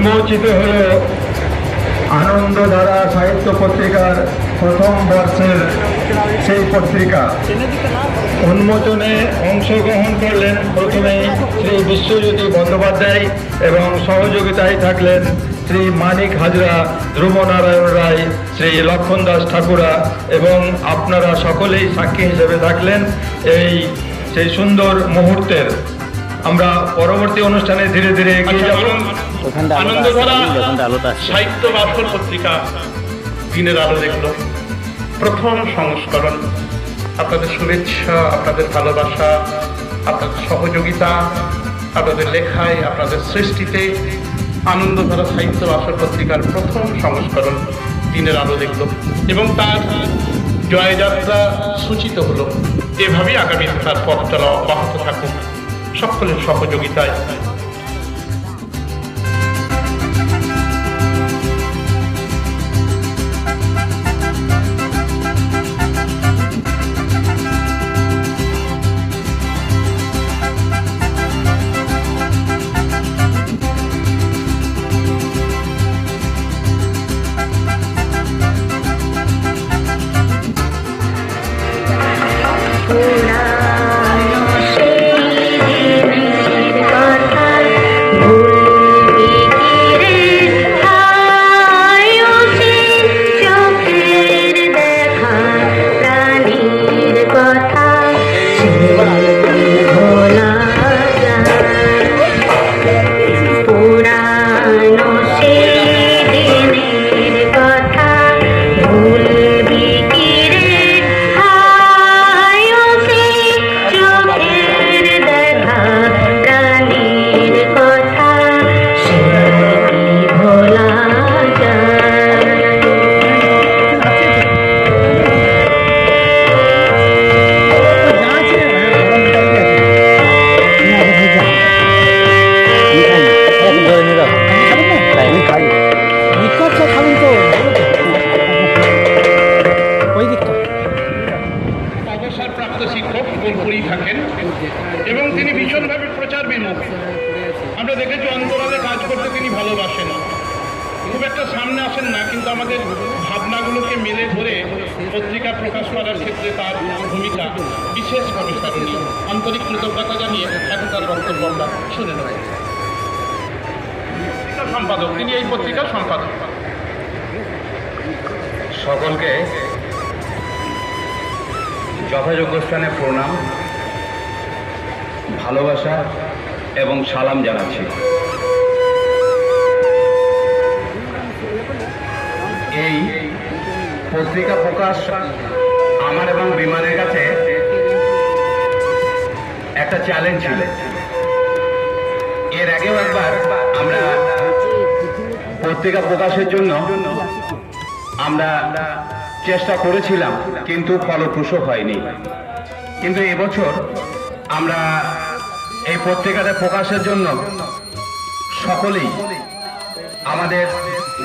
উন্মোচিত হল আনন্দধারা সাহিত্য পত্রিকার প্রথম বর্ষের সেই পত্রিকা। উন্মোচনে অংশগ্রহণ করলেন প্রথমে শ্রী বিশ্বজ্যোতি বন্দ্যোপাধ্যায় এবং সহযোগিতায় থাকলেন শ্রী মানিক হাজরা, ধ্রুবনারায়ণ রায়, শ্রী লক্ষণ দাস ঠাকুরা এবং আপনারা সকলেই সাক্ষী হিসেবে থাকলেন এই সেই সুন্দর মুহূর্তের। আমরা পরবর্তী অনুষ্ঠানে ধীরে ধীরে এগিয়ে যাব। আনন্দধারা সাহিত্য বাসর পত্রিকা দিনের আলো দেখল। প্রথম সংস্করণ আপনাদের শুভেচ্ছা আপনাদের ভালোবাসা আপনাদের সহযোগিতা আপনাদের লেখায় আপনাদের সৃষ্টিতে আনন্দধারা সাহিত্য বাসর পত্রিকার প্রথম সংস্করণ দিনের আলো দেখল এবং তার জয়যাত্রা সূচিত হলো। এভাবেই আগামী তার পথ চলা অব্যাহত থাকুক। সকলের সহযোগিতায় সে ভোলা আন্তরিক কৃতজ্ঞতা জানিয়ে এখন তার বক্তব্য আমরা শুনে নেব। সম্পাদক, তিনি এই পত্রিকার সম্পাদক। সকলকে যথাযোগ্য স্থানে প্রণাম, ভালোবাসা এবং সালাম জানাচ্ছি। এই পত্রিকা প্রকাশ আমার এবং বিমানের কাছে একটা চ্যালেঞ্জ ছিল। এর আগেও একবার আমরা পত্রিকা প্রকাশের জন্য আমরা চেষ্টা করেছিলাম, কিন্তু ফলপ্রসূ হয়নি। কিন্তু এবছর আমরা এই পত্রিকাটা প্রকাশের জন্য সকলেই, আমাদের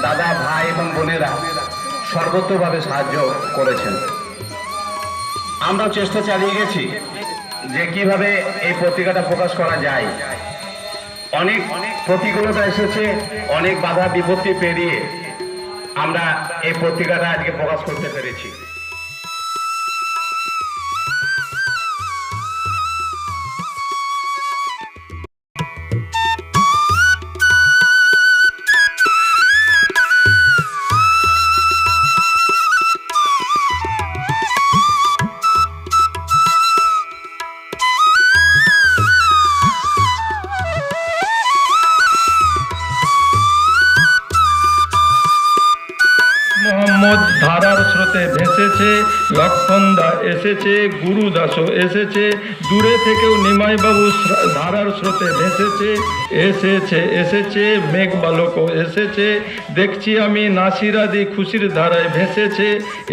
দাদা, ভাই এবং বোনেরা সর্বত্রভাবে সাহায্য করেছেন। আমরা চেষ্টা চালিয়ে গেছি। যে কীভাবে এই পত্রিকাটা প্রকাশ করা যায়। অনেক প্রতিকূলতা এসেছে, অনেক বাধা বিপত্তি পেরিয়ে আমরা এই পত্রিকাটা আজকে প্রকাশ করতে পেরেছি। এসেছে গুরুদাসও এসেছে। দূরে থেকেও নিমাইবাবু ধারার স্রোতে ভেসেছে। এসেছে এসেছে মেঘ বালকও এসেছে। দেখছি আমি নাসিরাদি খুশির ধারায় ভেসেছে।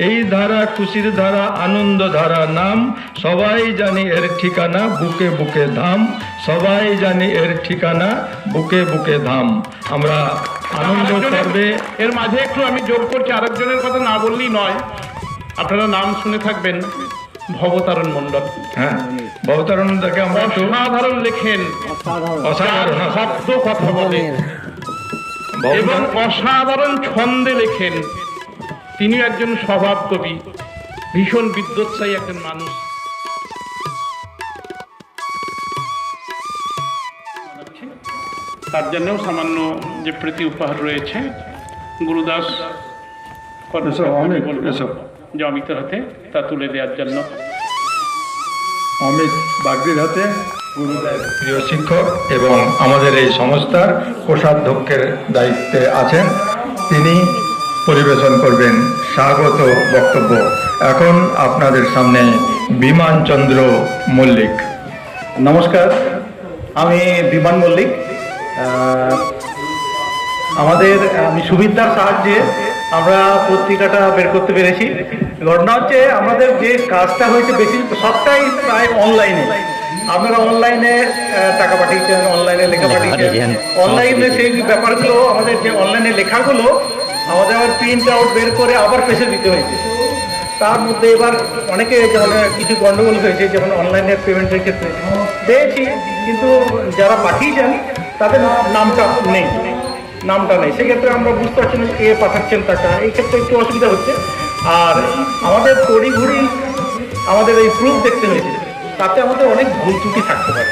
এই ধারা খুশির ধারা আনন্দ ধারা নাম। সবাই জানি এর ঠিকানা বুকে বুকে ধাম। সবাই জানি এর ঠিকানা বুকে বুকে ধাম। আমরা আনন্দ পর্বে এর মাঝে একটু আমি যোগ করছি আরেকজনের কথা না বললেই নয়। আপনারা নাম শুনে থাকবেন। ভবতারণ মণ্ডল হ্যাঁ? ভবতারণদাকে আমরা অসাধারণ লেখেন। অসাধারণ। শব্দ কথা বলে। এবং অসাধারণ ছন্দে লেখেন। তিনি একজন স্বভাব কবি ভীষণ বিদ্যোৎসাহী একজন মানুষ। তার জন্যও সামান্য যে প্রীতি উপহার রয়েছে গুরুদাস এসো, অমিতের হাতে তা তুলে দেওয়ার জন্য। অমিত বাগদির হাতে গুরুদেব প্রিয় শিক্ষক এবং আমাদের এই সংস্থার কোষাধ্যক্ষের দায়িত্বে আছেন। তিনি পরিবেশন করবেন স্বাগত বক্তব্য। এখন আপনাদের সামনে বিমান চন্দ্র মল্লিক। নমস্কার আমি বিমান মল্লিক। আহ, আমাদের আমি সুবিধার সাহায্যে আমরা পত্রিকাটা বের করতে পেরেছি। ঘটনা হচ্ছে আমাদের যে কাজটা হয়েছে বেশি সবটাই প্রায় অনলাইনে আপনারা অনলাইনে টাকা পাঠিয়েছেন অনলাইনে লেখা পাঠিয়েছেন। অনলাইনে সেই ব্যাপারগুলো আমাদের যে অনলাইনে লেখাগুলো আমাদের আবার প্রিন্ট আউট বের করে আবার পেশে দিতে হয়েছে। তার মধ্যে এবার অনেকে যেমন কিছু গন্ডগোল হয়েছে যেমন অনলাইনে পেমেন্টের ক্ষেত্রে। পেয়েছি কিন্তু যারা পাঠিয়েছেন তাদের নামটা নেই। নামটা নেই। সেক্ষেত্রে আমরা বুঝতে পারছি না কে পাঠাচ্ছেন টাকা এই ক্ষেত্রে একটু অসুবিধা হচ্ছে। আর আমাদের তড়িঘড়ি আমাদের এই প্রুফ দেখতে হয়েছে। তাতে আমাদের অনেক ভুল ত্রুটি থাকতে পারে।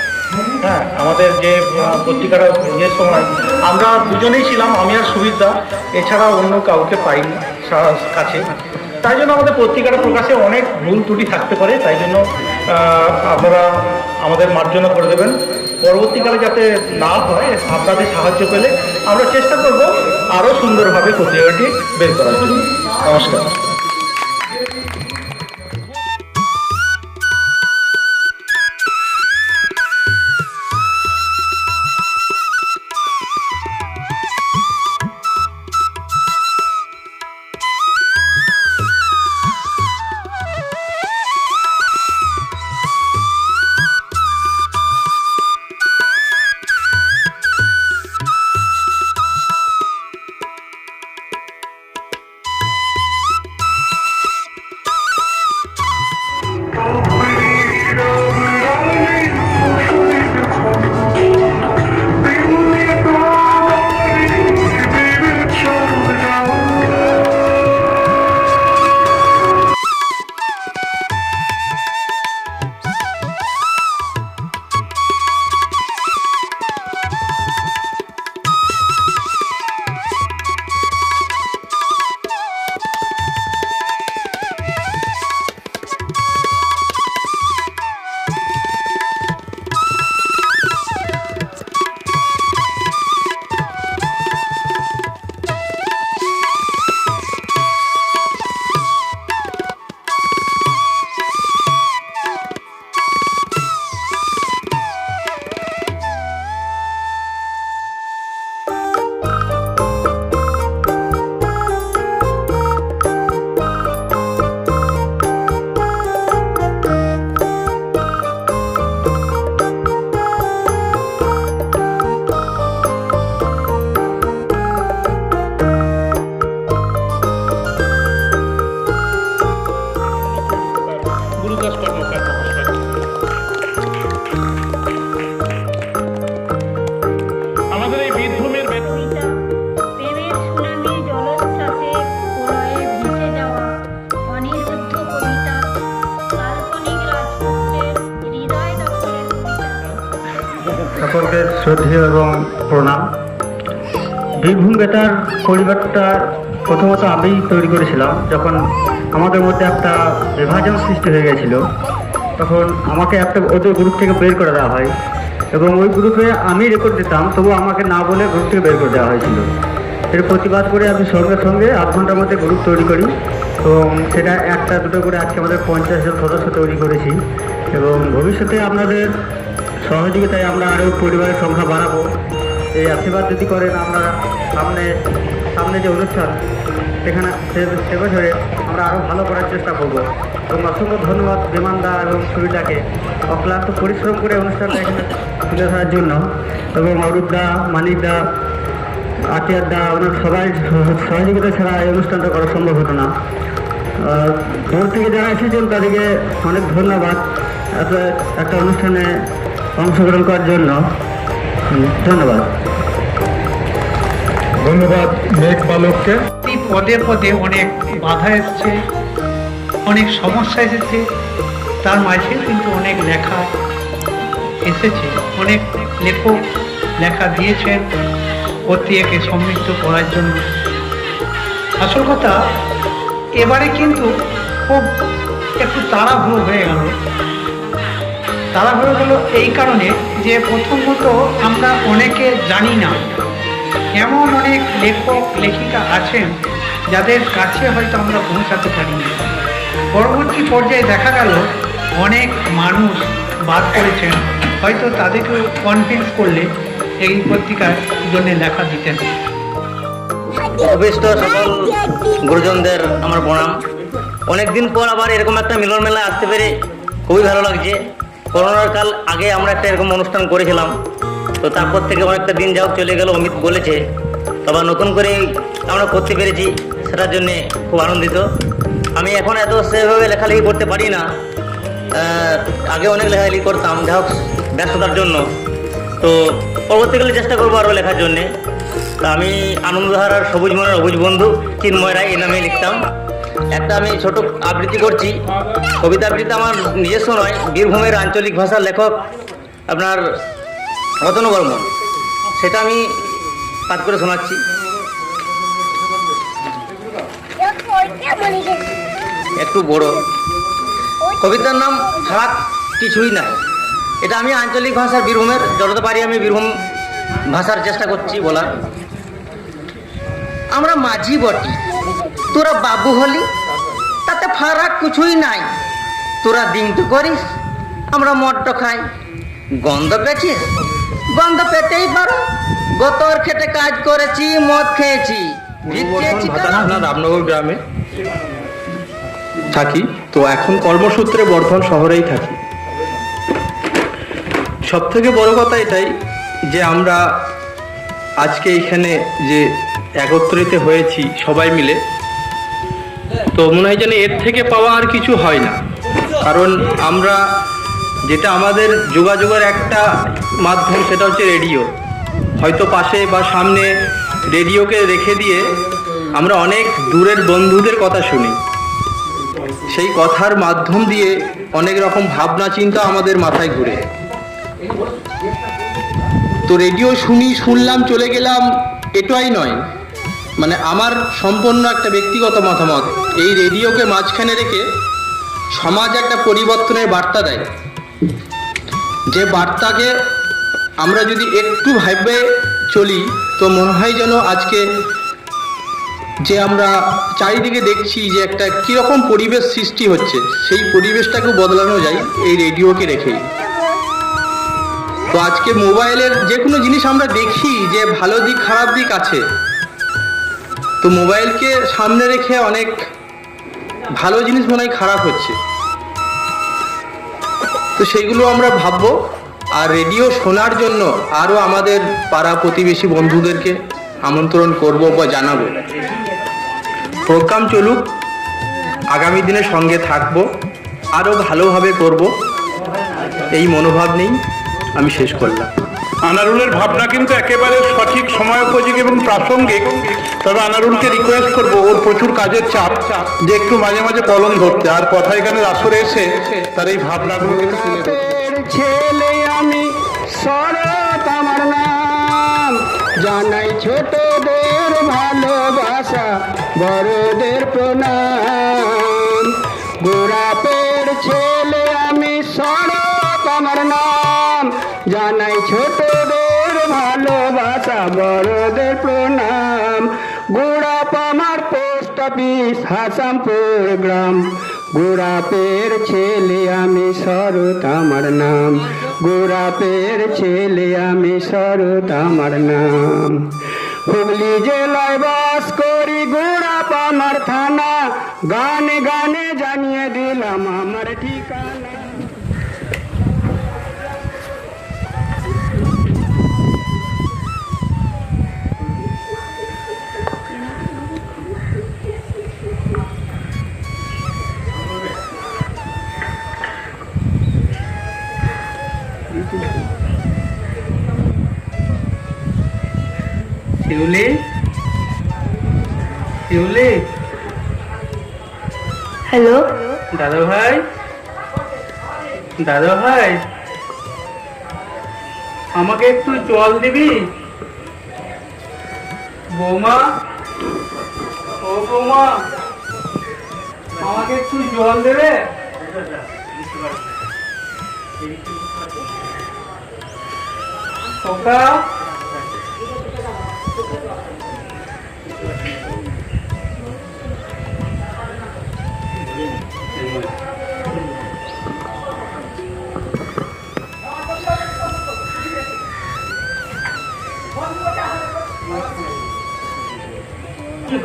হ্যাঁ আমাদের যে পত্রিকাটা পত্রিকার যে সময় আমরা দুজনেই ছিলাম, আমি আর সুবিধা এছাড়া অন্য কাউকে পাইনি কাছে। তাই জন্য আমাদের পত্রিকাটা প্রকাশে অনেক ভুল ত্রুটি থাকতে পারে। তাই জন্য আপনারা আমাদের মার্জনা করে দেবেন। পরবর্তীকালে যাতে না হয়, আপনাদের সাহায্য পেলে আমরা চেষ্টা করব আরও সুন্দরভাবে প্রতিযোগিতাটি বের করার জন্য। নমস্কার। শ্রদ্ধেয় এবং প্রণাম। বীরভূম বেতার পরিবারটা প্রথমত আমি তৈরি করেছিলাম, যখন আমাদের মধ্যে একটা বিভাজন সৃষ্টি হয়ে গেছিল, তখন আমাকে একটা ওদের গ্রুপ থেকে বের করে দেওয়া হয় এবং ওই গ্রুপে আমি রেকর্ড দিতাম তবু আমাকে না বলে গ্রুপ থেকে বের করে দেওয়া হয়েছিল। এর প্রতিবাদ করে আমি সঙ্গে সঙ্গে আধ ঘণ্টার মধ্যে গ্রুপ তৈরি করি এবং সেটা একটা দুটো করে আজকে আমাদের পঞ্চাশ জন সদস্য তৈরি করেছি এবং ভবিষ্যতে আপনাদের সহযোগিতায় আমরা আরও পরিবারের সংখ্যা বাড়াবো। এই আশীর্বাদ যদি করেন আমরা সামনে সামনে যে অনুষ্ঠান, সেখানে সে- সে বছরে আমরা আরও ভালো করার চেষ্টা করব। এবং অসংখ্য ধন্যবাদ বিমানদা এবং সুবিধাকে। অক্লান্ত পরিশ্রম করে অনুষ্ঠানটা এখানে তুলে ধরার জন্য। এবং অরূপদা মানিকদা আতিয়ারদা ওনার সবাই সহযোগিতা ছাড়া এই অনুষ্ঠানটা করা সম্ভব হতো না। দূর থেকে যারা এসেছেন তাদেরকে অনেক ধন্যবাদ। একটা অনুষ্ঠানে অংশগ্রহণ করার জন্য ধন্যবাদ। ধন্যবাদ মেঘ বালককে। এই পদে পদে অনেক বাধা এসছে অনেক সমস্যা এসেছে। তার মাঝে কিন্তু অনেক লেখা এসেছে অনেক লেখক লেখা দিয়েছেন প্রত্যেকে সমৃদ্ধ করার জন্য। আসল কথা এবারে কিন্তু খুব একটু তাড়াহুড়ো হয়ে গেল। তাড়াহুড়ো হলো এই কারণে যে প্রথমত আমরা অনেকে জানি না। এমন অনেক লেখক, লেখিকা আছেন যাদের কাছে হয়তো আমরা পৌঁছাতে পারিনি। পরবর্তী পর্যায়ে দেখা গেল, অনেক মানুষ বাদ করেছেন হয়তো তাদেরকে কনভিন্স করলে এই পত্রিকার জন্য লেখা দিতেন। অভিষ্ট সকল গুরুজনদের আমার প্রণাম। অনেকদিন পর আবার এরকম একটা মিলন মেলা আসতে পেরে খুবই ভালো লাগছে। করোনার কাল আগে আমরা একটা এরকম অনুষ্ঠান করেছিলাম। তো তারপর থেকে অনেকটা দিন যাও চলে গেল, অমিত বলেছে। আবার নতুন করে আমরা করতে পেরেছি, সেটার জন্যে খুব আনন্দিত। আমি এখন এত সেভাবে লেখালেখি করতে পারি না। আগে অনেক লেখালেখি করতাম যা হোক, ব্যস্ততার জন্য। তো পরবর্তীকালে চেষ্টা করব আরও লেখার জন্যে। তা আমি আনন্দধারার সবুজ মনের অবুজ বন্ধু, চিন্ময় রায় এ নামে লিখতাম। একটা আমি ছোট আবৃত্তি করছি। কবিতা আবৃত্তি আমার নিজস্ব নয়, বীরভূমের আঞ্চলিক ভাষার লেখক আপনার রতন বর্মন। সেটা আমি পাঠ করে শোনাচ্ছি। একটু বড়। কবিতার নাম ফারাক কিছুই নাই এটা আমি আঞ্চলিক ভাষার বীরভূমের, যতটা পারি আমি বীরভূম ভাষার চেষ্টা করছি বলার। আমরা মাঝি বটি। তোরা বাবু হলি তাতে ফারাক কিছুই নাই। তোরা দিনটু করিস আমরা মট্ট খাই। গন্ধ পেয়েছিস? গন্ধ পেতেই পারো। গতর খেটে কাজ করেছি মদ খেয়েছি। রামনগর গ্রামে থাকি। তো এখন কর্মসূত্রে বর্ধমান শহরেই থাকি। সব থেকে বড় কথা এটাই যে আমরা আজকে এখানে যে একত্রিত হয়েছি সবাই মিলে তো মনে হয় যেন এর থেকে পাওয়া আর কিছু হয় না। কারণ আমরা যেটা আমাদের যোগাযোগের একটা মাধ্যম সেটা হচ্ছে রেডিও। হয়তো পাশে বা সামনে রেডিওকে রেখে দিয়ে আমরা অনেক দূরের বন্ধুদের কথা শুনি। সেই কথার মাধ্যম দিয়ে অনেক রকম ভাবনা, চিন্তা আমাদের মাথায় ঘুরে। তো রেডিও শুনি, শুনলাম, চলে গেলাম, এটাই নয়। মানে আমার সম্পূর্ণ একটা ব্যক্তিগত মতামত এই রেডিওকে মাঝখানে রেখে সমাজ একটা পরিবর্তনের বার্তা দেয়। যে বার্তাকে আমরা যদি একটু ভাবে চলি, তো মনে হয় যেন আজকে যে আমরা চারিদিকে দেখছি যে একটা কীরকম পরিবেশ সৃষ্টি হচ্ছে, সেই পরিবেশটাকেও বদলানো যায় এই রেডিওকে রেখেই। তো আজকে মোবাইলের যে কোনো জিনিস আমরা দেখি যে ভালো দিক খারাপ দিক আছে, তো মোবাইলকে সামনে রেখে অনেক ভালো জিনিস মনে হয় খারাপ হচ্ছে। তো সেইগুলো আমরা ভাববো। আর রেডিও শোনার জন্য আরও আমাদের পাড়া প্রতিবেশী বন্ধুদেরকে আমন্ত্রণ করব বা জানাব। প্রোগ্রাম চলুক, আগামী দিনে সঙ্গে থাকব আরও ভালোভাবে করব, এই মনোভাব নেই আমি শেষ করলাম। আনারুলের ভাবনা কিন্তু একেবারে সঠিক সময় সময়োপযোগী এবং প্রাসঙ্গিক। তবে আনারুলকে রিকোয়েস্ট করব, ওর প্রচুর কাজের চাপ, যে একটু মাঝে মাঝে কলম ধরতে। আর কথা এখানে আসরে এসে তার এই ভাবনাগুলো ছেলে আমি শরৎ আমার নাম। জানাই ছোটদের ভালোবাসা, বড়দের প্রণাম। গোড়াপের ছেলে আমি শরৎ আমার নাম। জানাই ছোটদের ভালোবাসা, বড়দের প্রণাম। গোড়াপ আমার পোস্ট অফিস হাসামপুর গ্রাম। গোড়াপের ছেলে আমি শরৎ, আমার নাম। গোড়াপের ছেলে আমি শরৎ, আমার নাম। হুগলি জেলায় বাস করি, গোড়াপ আমার থানা। গানে গানে জানিয়ে দিলাম আমার ঠিকানা। শিউলি? শিউলি? হ্যালো? দাদা ভাই দাদা ভাই আমাকে একটু জল দিবি? বৌমা? ও বৌমা আমাকে একটু জল দেবে? খোকা কি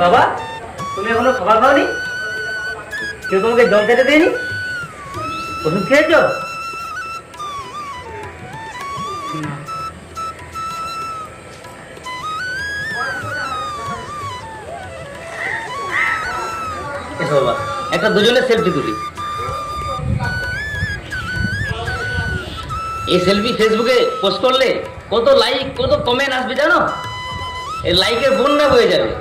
বাবা? তুমি এখনও খাবার খাওনি? কেউ তোমাকে জল খেতে দেয়নি? ওষুধ খেয়েছো? একটা দুজনের সেলফি তুলি। এই সেলফি ফেসবুকে পোস্ট করলে কত লাইক কত কমেন্ট আসবে জানো? এই লাইকের বন্যা হয়ে যাবে।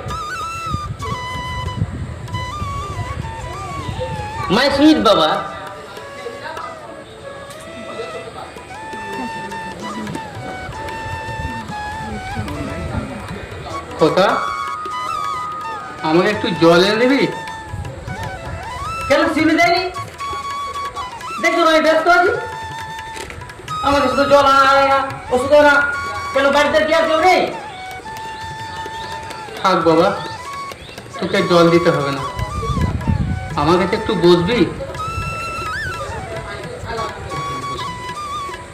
মাই সুইট বাবা। খোকা, আমাকে একটু জল এনে দিবি? কেন সিমি দেয়নি? দেখছ না আমি ব্যস্ত আছি। আমাকে শুধু জল আনা ওষুধ আনা। কেন বাড়িতে কি আর কেউ নেই? থাক বাবা তোকে জল দিতে হবে না। আমাকে একটু বসবি।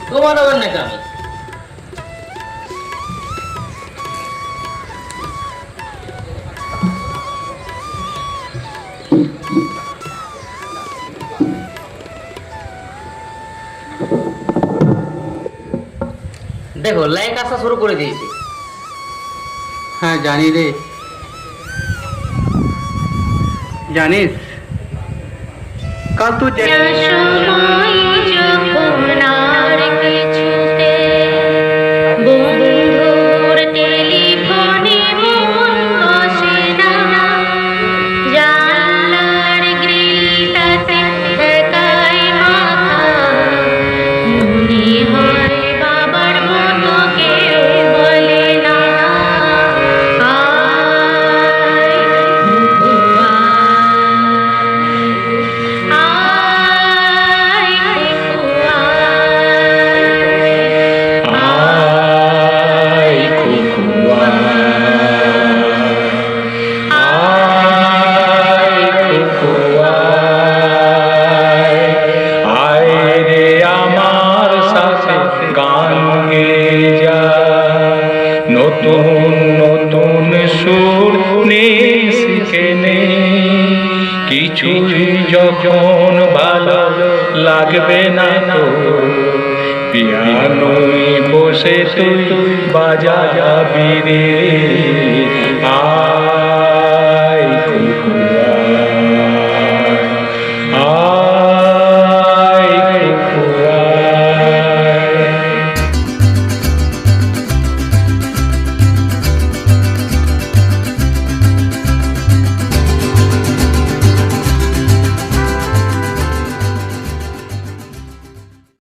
তোমার আবার নাকি আমি দেখো লাইক আসা শুরু করে দিয়েছি। হ্যাঁ জানি রে। জানিস? কাল তুই কিছুই যখন ভালো লাগবে না তো পিয়ানোই বসে তুই বাজা যাবি রে। আ